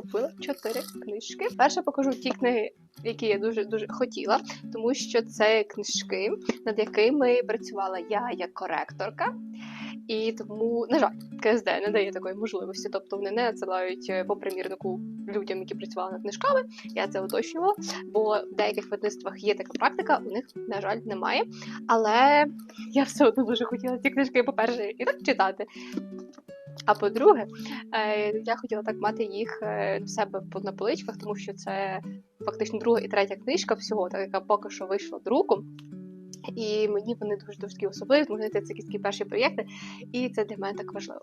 купила чотири книжки. Перше покажу ті книги, які я дуже дуже хотіла, тому що це книжки, над якими працювала я як коректорка. І тому, на жаль, КСД не дає такої можливості, тобто вони не надсилають е, по примірнику людям, які працювали над книжками. Я це уточнювала, бо в деяких видавництвах є така практика, у них, на жаль, немає. Але я все одно дуже хотіла ці книжки, по-перше, і так читати. А по-друге, е, я хотіла так мати їх е, в себе на поличках, тому що це фактично друга і третя книжка всього, так яка поки що вийшла друком. І мені вони дуже дуже такі особливі, тому це якісь перші проєкти, і це для мене так важливо.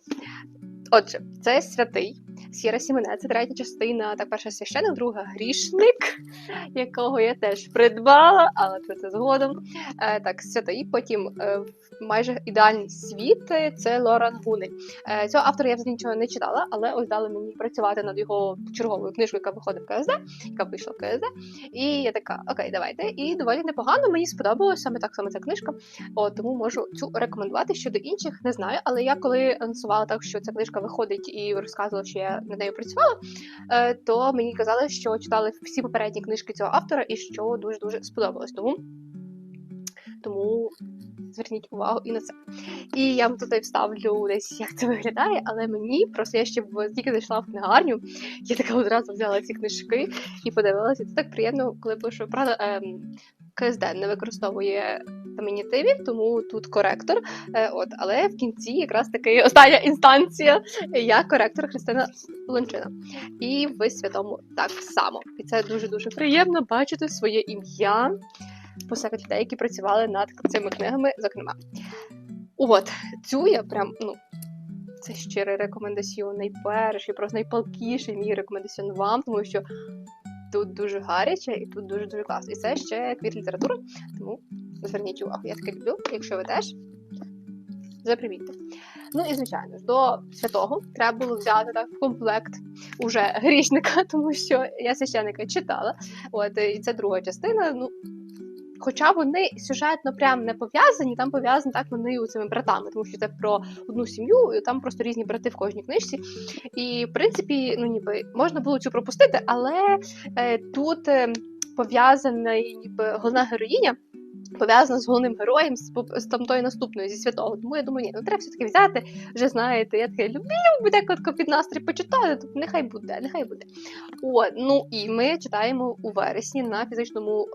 Отже, це святий Сіра Сімене, це третя частина, так перша священик, друга грішник, якого я теж придбала, але про це згодом. Е, так, святий. Потім е, майже ідеальний світ е, це Лоран Гунель. Е, цього автора я взагалі нічого не читала, але ось дали мені працювати над його черговою книжкою, яка виходить в КСД, яка вийшла в КСД. І я така, окей, давайте. І доволі непогано, мені сподобалося саме так саме ця книжка. От, тому можу цю рекомендувати. Щодо інших не знаю. Але я коли анонсувала так, що ця книжка виходить і розказувала, що я над нею працювала, е, то мені казали, що читали всі попередні книжки цього автора і що дуже дуже сподобалось. Тому тому зверніть увагу і на це. І я вам туди вставлю десь, як це виглядає, але мені просто я ще в- тільки зайшла в книгарню, я така одразу взяла ці книжки і подивилася. Це так приємно, коли пишу. Правда, ем, КСД не використовує фемінітивів, тому тут коректор. Е, от, але в кінці якраз таки остання інстанція. Я коректор Христина Лончина. І в святому так само. І це дуже дуже приємно бачити своє ім'я посеред людей, які працювали над цими книгами, зокрема. От, цю я прям, ну, це щирий рекомендаціон, найперший, просто найпалкіший мій рекомендаціон вам, тому що тут дуже гаряче і тут дуже дуже класно. І це ще квіт літератури, тому зверніть увагу, я таке люблю, якщо ви теж запримітьте. Ну і звичайно ж, до святого треба було взяти так в комплект уже грішника, тому що я священика читала. От і це друга частина. Ну Хоча вони сюжетно прям не пов'язані, там пов'язані так вони у цими братами, тому що це про одну сім'ю, і там просто різні брати в кожній книжці. І в принципі, ну ніби можна було цю пропустити, але е, тут е, пов'язана ніби головна героїня. Пов'язана з головним героєм з, з тамтої наступної зі святого. Тому я думаю, ні, ну треба все-таки взяти. Вже знаєте, я таке люблю буде котко під настрій почитати, то нехай буде, нехай буде. О, ну і ми читаємо у вересні на фізичному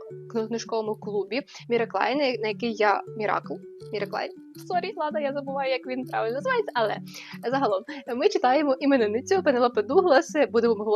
книжковому клубі Міраклайн, на який я Міракл. Міраклайн. Сорі, ладно, я забуваю, як він правильно називається, але загалом ми читаємо іменинницю Пенелопи Дуглас. Будемо говорити.